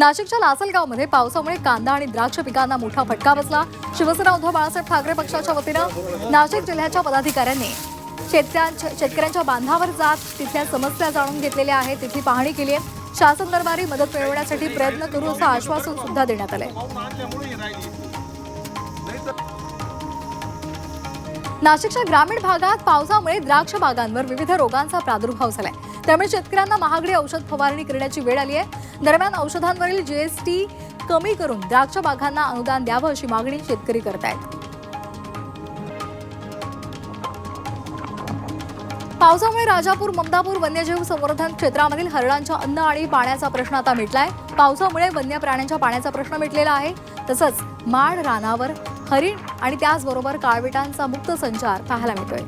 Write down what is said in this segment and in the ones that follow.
नाशिकच्या लासलगावमध्ये पावसामुळे कांदा आणि द्राक्ष पिकांना मोठा फटका बसला. शिवसेना उद्धव बाळासाहेब ठाकरे पक्षाच्या वतीनं नाशिक जिल्ह्याच्या पदाधिकाऱ्यांनी शेतकऱ्यांच्या शेतकऱ्यांच्या बांधावर जात तिथल्या समस्या जाणून घेतलेल्या आहेत तिथली पाहणी केली आहे. शासन दरबारी मदत मिळवण्यासाठी प्रयत्न करू असं आश्वासन सुद्धा देण्यात आलंय. नाशिकच्या ग्रामीण भागात पावसामुळे द्राक्ष बागांवर विविध रोगांचा प्रादुर्भाव झालाय. त्यामुळे शेतकऱ्यांना महागडी औषध फवारणी करण्याची वेळ आली आहे. दरम्यान औषधांवरील जीएसटी कमी करून द्राक्ष बागांना अनुदान द्यावं अशी मागणी शेतकरी करतायत पावसामुळे राजापूर ममदापूर वन्यजीव संवर्धन क्षेत्रामधील हरणांच्या अन्न आणि पाण्याचा प्रश्न आता मिटलाय. पावसामुळे वन्य प्राण्यांच्या पाण्याचा प्रश्न मिटलेला आहे. तसंच माड रानावर हरिण आणि त्याचबरोबर काळविटांचा मुक्त संचार पाहायला मिळतोय.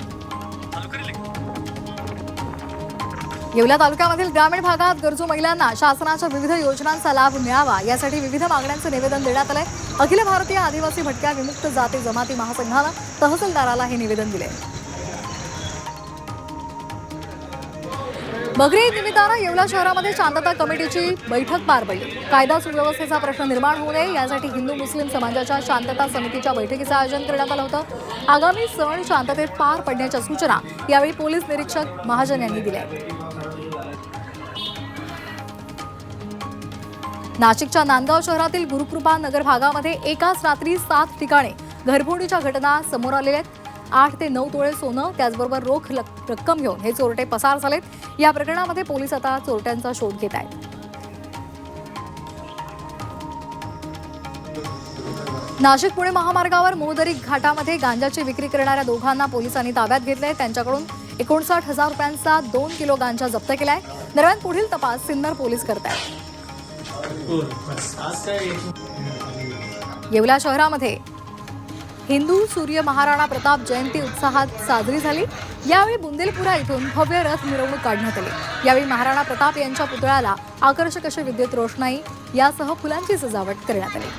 येवला तालुक्यामधील ग्रामीण भागात गरजू महिलांना शासनाच्या विविध योजनांचा लाभ मिळावा यासाठी विविध मागण्यांचं निवेदन देण्यात आलंय. अखिल भारतीय आदिवासी भटक्या विमुक्त जाती जमाती महासंघानं तहसीलदाराला हे निवेदन दिले मगरी निमित्तानं येवला शहरामध्ये शांतता कमिटीची बैठक पार पडली. कायदा सुव्यवस्थेचा प्रश्न निर्माण होऊ नये यासाठी हिंदू मुस्लिम समाजाच्या शांतता समितीच्या बैठकीचं आयोजन करण्यात आलं होतं. आगामी सण शांततेत पार पडण्याच्या सूचना यावेळी पोलीस निरीक्षक महाजन यांनी दिल्या. नाशिकच्या नांदगाव शहरातील गुरुकृपा नगर भागामध्ये एकाच रात्री सात ठिकाणी घरफोडीच्या घटना समोर आलेल्या आहेत. आठ ते नऊ तोळे सोनं त्याचबरोबर रोख रक्कम घेऊन हे चोरटे पसार झालेत. या प्रकरणामध्ये पोलीस आता चोरट्यांचा शोध घेत आहेत. नाशिक पुणे महामार्गावर मोहदरी घाटामध्ये गांजाची विक्री करणाऱ्या दोघांना पोलिसांनी ताब्यात घेतलंय. त्यांच्याकडून एकोणसाठ हजार रुपयांचा दोन किलो गांजा जप्त केलाय. दरम्यान पुढील तपास सिन्नर पोलीस करतायत. येवला शहरामध्ये हिंदू सूर्य महाराणा प्रताप जयंती उत्साहात साजरी झाली. यावेळी बुंदेलपुरा इथून भव्य रथ मिरवणूक काढण्यात आली. यावेळी महाराणा प्रताप यांच्या पुतळ्याला आकर्षक अशी विद्युत रोषणाई यासह फुलांची सजावट करण्यात आली.